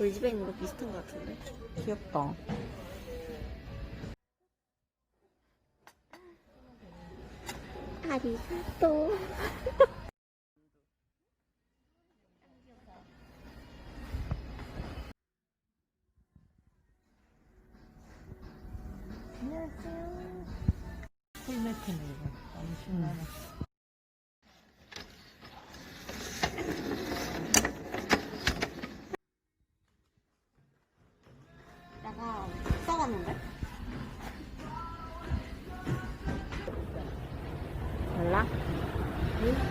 우리 집에 있는 거 비슷한 거 같은데. 귀엽다. 아리가또. 풀매트네, 이거. 너무 신나네. 了。嗯。